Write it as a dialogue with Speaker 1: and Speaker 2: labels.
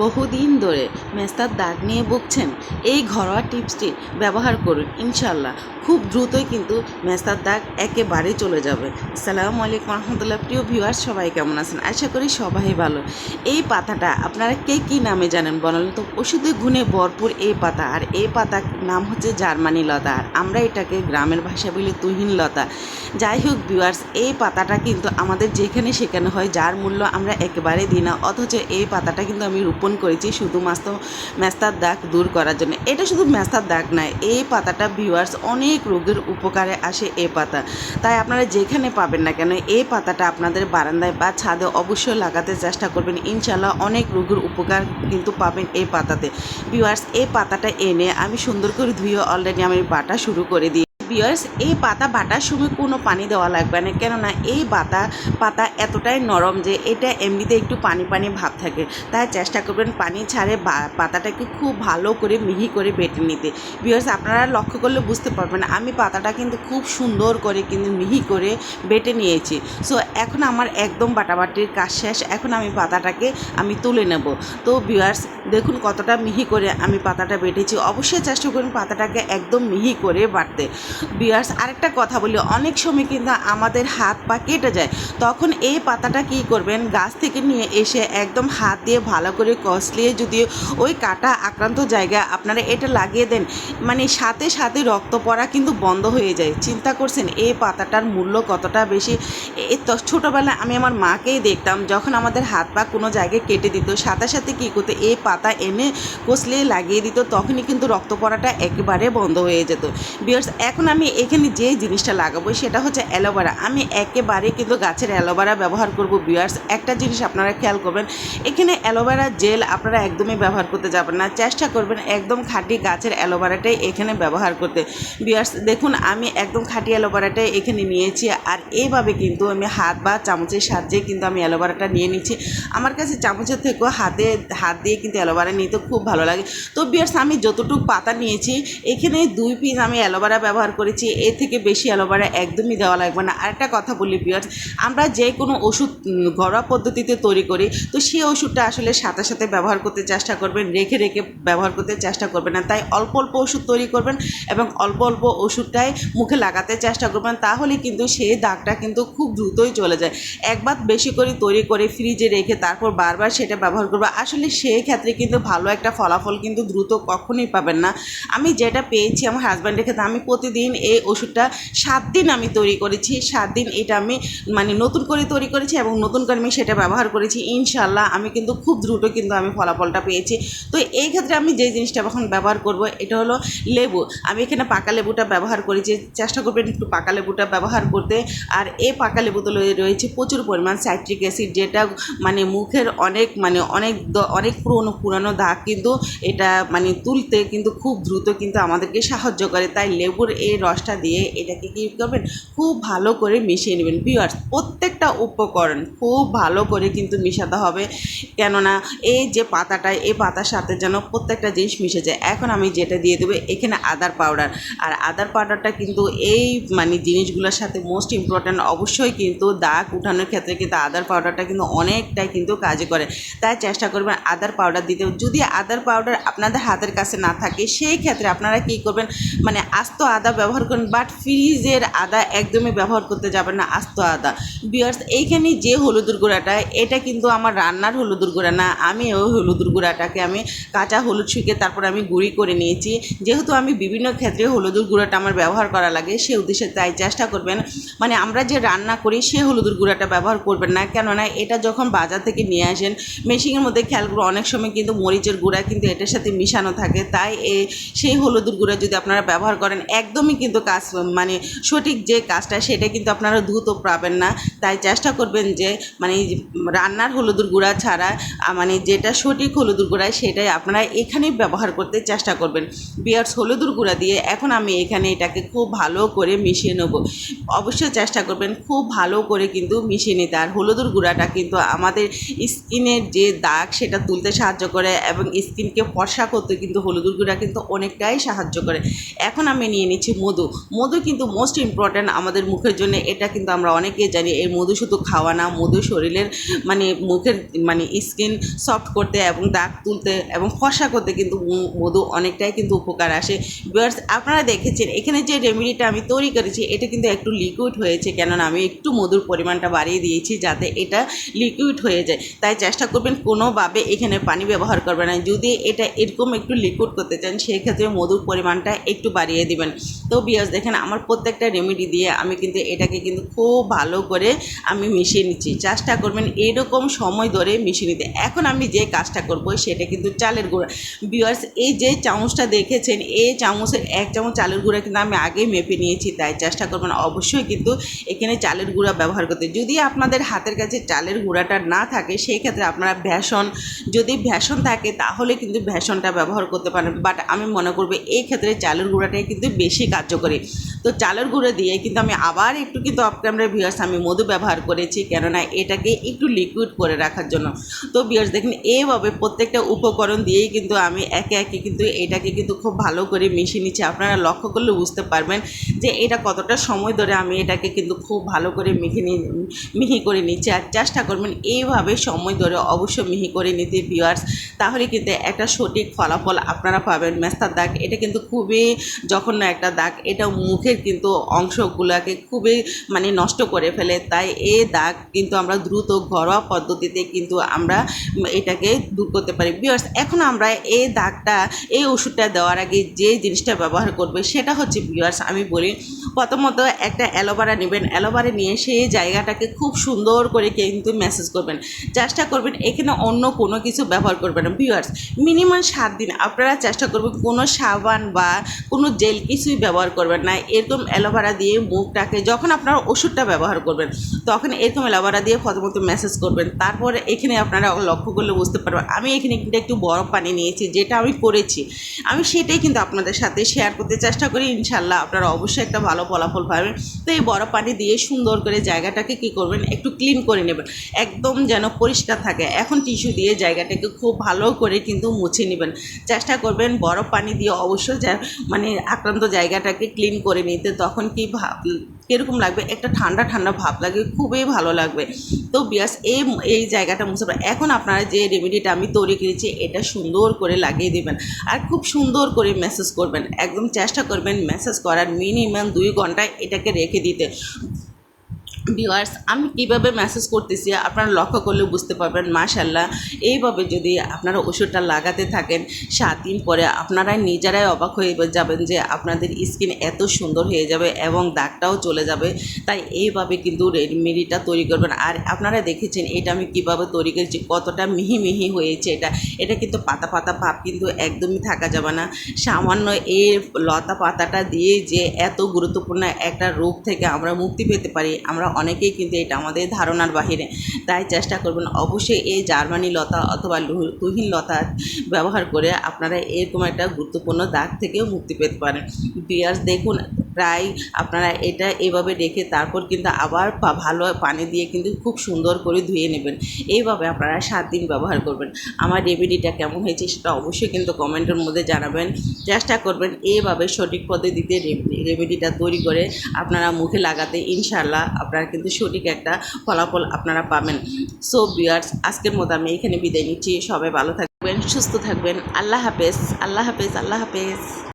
Speaker 1: বহুদিন ধরে মেস্তার দাগ নিয়ে ভুগছেন। এই ঘরোয়া টিপসটি ব্যবহার করুন ইনশাল্লাহ খুব দ্রুতই কিন্তু মেস্তার দাগ একেবারে চলে যাবে। আসসালামু আলাইকুম রহমতুল্লাহ। প্রিয় ভিউয়ার সবাই কেমন আছেন? আশা করি সবাই ভালো। এই পাতাটা আপনারা কে কী নামে জানেন বলেন তো? ওষুধে গুণে ভরপুর এই পাতা। আর এই পাতার নাম হচ্ছে জার্মানি লতা। আর আমরা এটাকে গ্রামের ভাষা বলি তুহিন লতা। যাই হোক ভিউয়ার্স, এই পাতাটা কিন্তু আমাদের যেখানে সেখানে হয়, যার মূল্য আমরা একেবারে দিই না। অথচ এই পাতাটা কিন্তু আমি রোপণ করেছি শুধুমাত্র মেস্তার দাগ দূর করার জন্য। এটা শুধু মেস্তার দাগ নয় এই পাতাটা ভিউয়ার্স অনেক রোগের উপকারে আসে এ পাতা। তাই আপনারা যেখানে পাবেন না কেন এই পাতাটা আপনাদের বারান্দায় বা ছাদে অবশ্যই লাগাতে চেষ্টা করবেন। ইনশাল্লাহ অনেক রোগের উপকার কিন্তু পাবেন এই পাতাতে। ভিউয়ার্স এই পাতাটা এনে আমি সুন্দর করে ধুয়ে অলরেডি আমি বাটা শুরু করে দিই বিয়ার্স এই পাতা বাটার সময় কোনো পানি দেওয়া লাগবে না। কেননা এই পাতা পাতা এতটাই নরম যে এটা এমনিতে একটু পানি পানি ভাব থাকে। তাই চেষ্টা করবেন পানি ছাড়ে পাতাটাকে খুব ভালো করে মিহি করে বেটে নিতে। বিয়ার্স আপনারা লক্ষ্য করলে বুঝতে পারবেন, আমি পাতাটা কিন্তু খুব সুন্দর করে কিন্তু মিহি করে বেটে নিয়েছি। সো এখন আমার একদম বাটাবাটির কাজ শেষ। এখন আমি পাতাটাকে আমি তুলে নেব। তো বিয়ার্স দেখুন কতটা মিহি করে আমি পাতাটা বেটেছি। অবশ্যই চেষ্টা করুন পাতাটাকে একদম মিহি করে বাটতে। বিয়ার্স আরেকটা কথা বলি, অনেক সময় কিন্তু আমাদের হাত পা কেটে যায়। তখন এই পাতাটা কি করবেন? গাছ থেকে নিয়ে এসে একদম হাত দিয়ে ভালো করে কষলিয়ে যদি ওই কাটা আক্রান্ত জায়গায় আপনারা এটা লাগিয়ে দেন মানে সাথে সাথে রক্ত পড়া কিন্তু বন্ধ হয়ে যায়। চিন্তা করছেন, এই পাতাটার মূল্য কতটা বেশি? ছোটোবেলায় আমি আমার মাকেই দেখতাম, যখন আমাদের হাত পা কোনো জায়গায় কেটে দিত, সাথে সাথে কী করতো, এই পাতা এনে কষলিয়ে লাগিয়ে দিত, তখনই কিন্তু রক্ত পড়াটা একেবারে বন্ধ হয়ে যেত। বিয়ার্স এখন আমি এখানে যে জিনিসটা লাগাবো সেটা হচ্ছে অ্যালোভেরা। আমি একেবারে কিন্তু গাছের অ্যালোভেরা ব্যবহার করব বিয়ার্স একটা জিনিস আপনারা খেয়াল করবেন, এখানে অ্যালোভেরা জেল আপনারা একদমই ব্যবহার করতে যাবেন না। চেষ্টা করবেন একদম খাঁটি গাছের অ্যালোভেরাটাই এখানে ব্যবহার করতে। বিয়ার্স দেখুন, আমি একদম খাঁটি অ্যালোভেরাটাই এখানে নিয়েছি আর এইভাবে কিন্তু আমি হাত বা চামচের সাহায্যে কিন্তু আমি অ্যালোভেরাটা নিয়ে নিচ্ছি। আমার কাছে চামচের থেকেও হাতে, হাত দিয়ে কিন্তু অ্যালোভেরা নিতে খুব ভালো লাগে। তো বিয়ার্স আমি যতটুকু পাতা নিয়েছি, এখানে দুই পিস আমি অ্যালোভেরা ব্যবহার করেছি এর থেকে বেশি অ্যালোভেরা একদমই দেওয়া লাগবে না। আরেকটা কথা বলি বিয়ার্স আমরা যে কোনো ওষুধ ঘরোয়া পদ্ধতিতে তৈরি করি, তো সেই ওষুধটা আসলে সাথে সাথে ব্যবহার করতে চেষ্টা করবেন, রেখে রেখে ব্যবহার করতে চেষ্টা করবেন না। তাই অল্প অল্প ওষুধ তৈরি করবেন এবং অল্প অল্প ওষুধটাই মুখে লাগাতে চেষ্টা করবেন, তাহলে কিন্তু সেই দাগটা কিন্তু খুব দ্রুতই চলে যায়। একবার বেশি করে তৈরি করে ফ্রিজে রেখে তারপর বারবার সেটা ব্যবহার করব, আসলে সেই ক্ষেত্রে কিন্তু ভালো একটা ফলাফল কিন্তু দ্রুত কখনোই পাবেন না। আমি যেটা পেয়েছি আমার হাজব্যান্ডের ক্ষেত্রে, আমি প্রতিদিন এই ওষুধটা সাত দিন আমি তৈরি করেছি। সাত দিন এটা আমি মানে নতুন করে তৈরি করেছি এবং নতুন করে আমি সেটা ব্যবহার করেছি। ইনশাল্লাহ আমি কিন্তু খুব দ্রুত কিন্তু আমি ফলাফলটা পেয়েছি। তো এই ক্ষেত্রে আমি যে জিনিসটা এখন ব্যবহার করব, এটা হলো লেবু। আমি এখানে পাকা লেবুটা ব্যবহার করেছি। চেষ্টা করবেন একটু পাকা লেবুটা ব্যবহার করতে। আর এই পাকা লেবুতে রয়ে- রয়েছে প্রচুর পরিমাণ সাইট্রিক অ্যাসিড, যেটা মানে মুখের অনেক মানে অনেক অনেক পুরনো পুরানো দাগ কিন্তু এটা মানে তুলতে কিন্তু খুব দ্রুত কিন্তু আমাদেরকে সাহায্য করে। তাই লেবুর এই রসটা দিয়ে এটাকে কী করবেন? খুব ভালো করে মিশিয়ে নেবেন। ভিউয়ার্স প্রত্যেকটা উপকরণ খুব ভালো করে কিন্তু মিশাতে হবে। কেননা এই যে পাতাটা, এই পাতার সাথে যেন প্রত্যেকটা জিনিস মিশে যায়। এখন আমি যেটা দিয়ে দেবো, এখানে আদার পাউডার আর আদার পাউডারটা কিন্তু এই মানে জিনিসগুলোর সাথে মোস্ট ইম্পর্ট্যান্ট অবশ্যই কিন্তু দাগ উঠানোর ক্ষেত্রে কিন্তু আদার পাউডারটা কিন্তু অনেকটাই কিন্তু কাজে করে। তাই চেষ্টা করবেন আদার পাউডার দিতে। যদি আদার পাউডার আপনাদের হাতের কাছে না থাকে, সেই ক্ষেত্রে আপনারা কী করবেন? মানে আস্ত আদা ব্যবহার করুন বাট ফ্রিজের আদা একদমই ব্যবহার করতে যাবেন না, আস্ত আদা। বিয়ার্স এইখানে যে হলুদের গুঁড়াটা, এটা কিন্তু আমার রান্নার হলুদের গুঁড়া না, আমি ওই হলুদের গুঁড়াটাকে আমি কাঁচা হলুদ শুকিয়ে তারপর আমি গুঁড়ি করে নিয়েছি। যেহেতু আমি বিভিন্ন ক্ষেত্রে হলুদের গুঁড়াটা আমার ব্যবহার করা লাগে সেই উদ্দেশ্যে তাই চেষ্টা করবেন। মানে আমরা যে রান্না করি সেই হলুদের গুঁড়াটা ব্যবহার করবেন না, কেননা এটা যখন বাজার থেকে নিয়ে আসেন, মেশিনের মধ্যে খেয়াল করব অনেক সময় কিন্তু মরিচের গুঁড়া কিন্তু এটার সাথে মিশানো থাকে, তাই সেই হলুদের গুঁড়া যদি আপনারা ব্যবহার করেন, একদমই কিন্তু কাজ মানে সঠিক যে কাজটা সেটা কিন্তু আপনারা দ্রুত পাবেন না। তাই চেষ্টা করবেন যে মানে রান্নার হলুদের গুঁড়া ছাড়া মানে যেটা সঠিক হলুদের গুঁড়া সেটাই আপনারা এখানেই ব্যবহার করতে চেষ্টা করবেন। বিয়ার্স হলুদের গুঁড়া দিয়ে এখন আমি এখানে এটাকে খুব ভালো করে মিশিয়ে নেব। অবশ্যই চেষ্টা করবেন খুব ভালো করে কিন্তু মিশিয়ে নিতে। আর হলুদের গুঁড়াটা কিন্তু আমাদের স্কিনের যে দাগ সেটা তুলতে সাহায্য করে এবং স্কিনকে ফর্সা করতে কিন্তু হলুদের গুঁড়া কিন্তু অনেকটাই সাহায্য করে। এখন আমি নিয়ে নিচ্ছি মধু। মধু কিন্তু মোস্ট ইম্পর্ট্যান্ট আমাদের মুখের জন্য, এটা কিন্তু আমরা অনেকেই জানি এই মধু শুধু খাওয়া না, মধু শরীরের মানে মুখের মানে স্কিন সফট করতে এবং দাগ তুলতে এবং ফসা করতে কিন্তু মধু অনেকটাই কিন্তু উপকার আসে। বিয়ার্স আপনারা দেখেছেন, এখানে যে রেমেডিটা আমি তৈরি করেছি, এটা কিন্তু একটু লিকুইড হয়েছে, কেননা আমি একটু মধুর পরিমাণটা বাড়িয়ে দিয়েছি যাতে এটা লিকুইড হয়ে যায়। তাই চেষ্টা করবেন কোনোভাবে এখানে পানি ব্যবহার করবেন না। যদি এটা এরকম একটু লিকুইড করতে চান সেই ক্ষেত্রে মধুর পরিমাণটা একটু বাড়িয়ে দিবেন। তো বিয়ার্স দেখেন, আমার প্রত্যেকটা রেমেডি দিয়ে আমি কিন্তু এটাকে কিন্তু খুব ভালো করে আমি মিশিয়ে নিচ্ছি। চাষটা করবেন এরকম সময় ধরে মিশিয়ে নিতে। এখন আমি যে কাজটা করব সেটা কিন্তু চালের গুঁড়া। বিয়ার্স এই যে চামচটা দেখেছেন, এই চামচের এক চামচ চালের গুঁড়া কিন্তু আমি আগেই মেপে নিয়েছি, তাই চেষ্টা করবেন। অবশ্যই কিন্তু এখানে চালের গুঁড়া ব্যবহার করতে। যদি আপনাদের হাতের কাছে চালের গুঁড়াটা না থাকে সেই ক্ষেত্রে আপনারা ভ্যাসন যদি ভ্যাসন থাকে, তাহলে কিন্তু ভ্যাসনটা ব্যবহার করতে পারেন। বাট আমি মনে করব এই ক্ষেত্রে চালের গুঁড়াটাই কিন্তু বেশি কার্যকরী। তো চালের গুঁড়ো দিয়ে কিন্তু আমি আবার একটু কিন্তু ক্যামেরা ভিউয়ার্স, আমি মধু ব্যবহার করেছি কেননা এটাকে একটু লিকুইড করে রাখার জন্য। তো ভিউয়ার্স দেখেন এইভাবে প্রত্যেকটা উপকরণ দিয়েই কিন্তু আমি একে একে কিন্তু এটাকে কিন্তু খুব ভালো করে মিশিয়ে নিচ্ছি। আপনারা লক্ষ্য করলে বুঝতে পারবেন যে এটা কতটা সময় ধরে আমি এটাকে কিন্তু খুব ভালো করে মিহি মিহি করে নিচ্ছি। আর চেষ্টা করবেন এইভাবে সময় ধরে অবশ্যই মিহি করে নিতে ভিউয়ার্স তাহলে কিন্তু একটা সঠিক ফলাফল আপনারা পাবেন। মেস্তার দাগ, এটা কিন্তু খুবই জঘন্য একটা দাগ। এটা মুখের কিন্তু অংশগুলোকে খুবই মানে নষ্ট করে ফেলে। তাই এই দাগ কিন্তু আমরা দ্রুত ঘরোয়া পদ্ধতিতে কিন্তু আমরা এটাকে দূর করতে পারি। বিয়ার্স এখন আমরা এই দাগটা, এই ওষুধটা দেওয়ার আগে যে জিনিসটা ব্যবহার করবে সেটা হচ্ছে বিয়ার্স আমি বলি প্রথমত একটা অ্যালোভেরা নেবেন। অ্যালোভেরা নিয়ে সেই জায়গাটাকে খুব সুন্দর করে কিন্তু ম্যাসেজ করবেন। চেষ্টা করবেন এখানে অন্য কোনো কিছু ব্যবহার করবেন না। ভিউয়ার্স মিনিমাম সাত দিন আপনারা চেষ্টা করবেন কোনো সাবান বা কোনো জেল কিছুই ব্যবহার করবেন না। এরকম অ্যালোভেরা দিয়ে মুখটাকে, যখন আপনারা ওষুধটা ব্যবহার করবেন তখন এরকম অ্যালোভেরা দিয়ে প্রথমত মেসেজ করবেন। তারপরে এখানে আপনারা লক্ষ্য করলে বুঝতে পারবেন। আমি এখানে কিন্তু একটু বরফ পানি নিয়েছি, যেটা আমি করেছি। আমি সেটাই কিন্তু আপনাদের সাথে শেয়ার করতে চেষ্টা করি। ইনশাল্লাহ আপনারা অবশ্যই একটা ভালো ফলাফল পাবেন। তো এই বরফ পানি দিয়ে সুন্দর করে জায়গাটাকে কী করবেন? একটু ক্লিন করে নেবেন। একদম যেন পরিষ্কার থাকে। এখন টিস্যু দিয়ে জায়গাটাকে খুব ভালো করে কিন্তু মুছে নেবেন। চেষ্টা করবেন বরফ পানি দিয়ে অবশ্যই মানে আক্রান্ত জায়গাটাকে ক্লিন করে নিতে। তখন কি ভাব কীরকম লাগবে? একটা ঠান্ডা ঠান্ডা ভাব লাগবে, খুবই ভালো লাগবে। তো বিয়াস, এই এই জায়গাটা মুছে এখন আপনারা যে রেমেডিটা আমি তৈরি করেছি, এটা সুন্দর করে লাগিয়ে দেবেন। আর খুব সুন্দর করে মেসেজ করবেন। একদম চেষ্টা করবেন মেসেজ করার মিনিমাম দুই ঘন্টায় এটাকে রেখে দিতে। ভিউয়ার্স আমি কীভাবে মেসেজ করতেছি আপনারা লক্ষ্য করলে বুঝতে পারবেন মাশাল্লাহ এইভাবে যদি আপনারা ওষুধটা লাগাতে থাকেন, সাত দিন পরে আপনারাই নিজেরাই অবাক হয়ে যাবেন যে আপনাদের স্কিন এত সুন্দর হয়ে যাবে এবং দাগটাও চলে যাবে। তাই এইভাবে কিন্তু রেডমেডিটা তৈরি করবেন। আর আপনারা দেখেছেন, এটা আমি কীভাবে তৈরি করেছি, কতটা মিহি মিহি হয়েছে এটা। এটা কিন্তু পাতা পাতা ভাব কিন্তু একদমই থাকা যাবে না। সামান্য এই লতা পাতাটা দিয়ে যে এত গুরুত্বপূর্ণ একটা রোগ থেকে আমরা মুক্তি পেতে পারি, আমরা অনেকেই কিন্তু এটা আমাদের ধারণার বাহিরে। তাই চেষ্টা করবেন অবশ্যই এই জার্মানি লতা অথবা তুহিন লতা ব্যবহার করে আপনারা এরকম একটা গুরুত্বপূর্ণ দাগ থেকেও মুক্তি পেতে পারেন। বিয়ার্স, দেখুন প্রায় আপনারা এটা এভাবে রেখে তারপর কিন্তু আবার ভালো পানি দিয়ে কিন্তু খুব সুন্দর করে ধুয়ে নেবেন। এইভাবে আপনারা সাত দিন ব্যবহার করবেন। আমার রেমেডিটা কেমন হয়েছে সেটা অবশ্যই কিন্তু কমেন্টের মধ্যে জানাবেন। চেষ্টা করবেন এইভাবে সঠিক পদ্ধতিতে রেম- রেমেডিটা তৈরি করে আপনারা মুখে লাগাতে। ইনশাল্লাহ আপনারা কিন্তু সঠিক একটা ফলাফল আপনারা পাবেন। সো বিয়ার্স আজকের মতো আমি এখানে বিদায় নিচ্ছি। সবাই ভালো থাকবেন, সুস্থ থাকবেন। আল্লাহ হাফেজ আল্লাহ হাফেজ আল্লাহ হাফেজ।